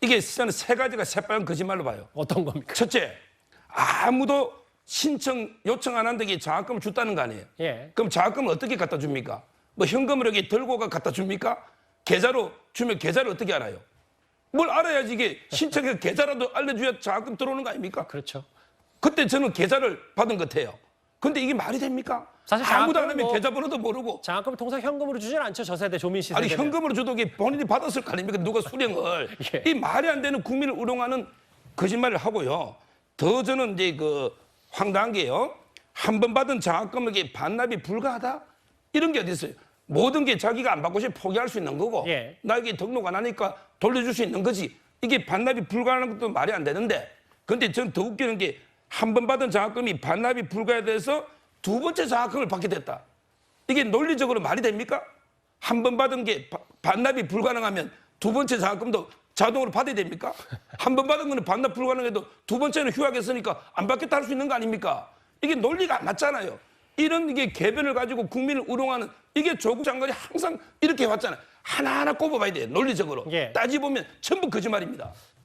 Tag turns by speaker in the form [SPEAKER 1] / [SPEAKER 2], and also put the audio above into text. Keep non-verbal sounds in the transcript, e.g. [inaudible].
[SPEAKER 1] 이게 저는 세 가지가 새빨간 거짓말로 봐요.
[SPEAKER 2] 어떤 겁니까?
[SPEAKER 1] 첫째, 아무도 신청 요청 안 한다고 장학금을 줬다는 거 아니에요.
[SPEAKER 2] 예.
[SPEAKER 1] 그럼 장학금을 어떻게 갖다 줍니까? 뭐 현금으로 이렇게 들고 가 갖다 줍니까? 계좌로 주면 계좌를 어떻게 알아요? 뭘 알아야지 이게 신청해서 계좌라도 알려줘야 장학금 들어오는 거 아닙니까?
[SPEAKER 2] 그렇죠.
[SPEAKER 1] 그때 저는 계좌를 받은 것 같아요. 근데 이게 말이 됩니까?
[SPEAKER 2] 사실
[SPEAKER 1] 아무도 안
[SPEAKER 2] 장학금은
[SPEAKER 1] 하면
[SPEAKER 2] 뭐-
[SPEAKER 1] 계좌번호도 모르고
[SPEAKER 2] 장학금을 통상 현금으로 주진 않죠. 저 세대 조민 씨
[SPEAKER 1] 아니
[SPEAKER 2] 세대는.
[SPEAKER 1] 현금으로 줘도 이게 본인이 받았을 거 아닙니까? 누가 수령을 [laughs]
[SPEAKER 2] 예.
[SPEAKER 1] 이 말이 안 되는 국민을 우롱하는 거짓말을 하고요. 더 저는 이제 그 황당한 게요. 한 번 받은 장학금에게 반납이 불가하다 이런 게 어디 있어요? 모든 게 자기가 안 받고 싶으면 포기할 수 있는 거고
[SPEAKER 2] 예.
[SPEAKER 1] 나에게 등록 안 하니까 돌려줄 수 있는 거지. 이게 반납이 불가하는 것도 말이 안 되는데 근데 전 더 웃기는 게 한 번 받은 장학금이 반납이 불가에 대해서 두 번째 장학금을 받게 됐다. 이게 논리적으로 말이 됩니까? 한 번 받은 게 바- 반납이 불가능하면 두 번째 장학금도 자동으로 받아야 됩니까? 한 번 받은 거는 반납 불가능해도 두 번째는 휴학했으니까 안 받겠다 할 수 있는 거 아닙니까? 이게 논리가 안 맞잖아요. 이런 이게 개변을 가지고 국민을 우롱하는 이게 조국 장관이 항상 이렇게 해왔잖아요. 하나하나 꼽아봐야 돼요. 논리적으로.
[SPEAKER 2] 예.
[SPEAKER 1] 따지 보면 전부 거짓말입니다.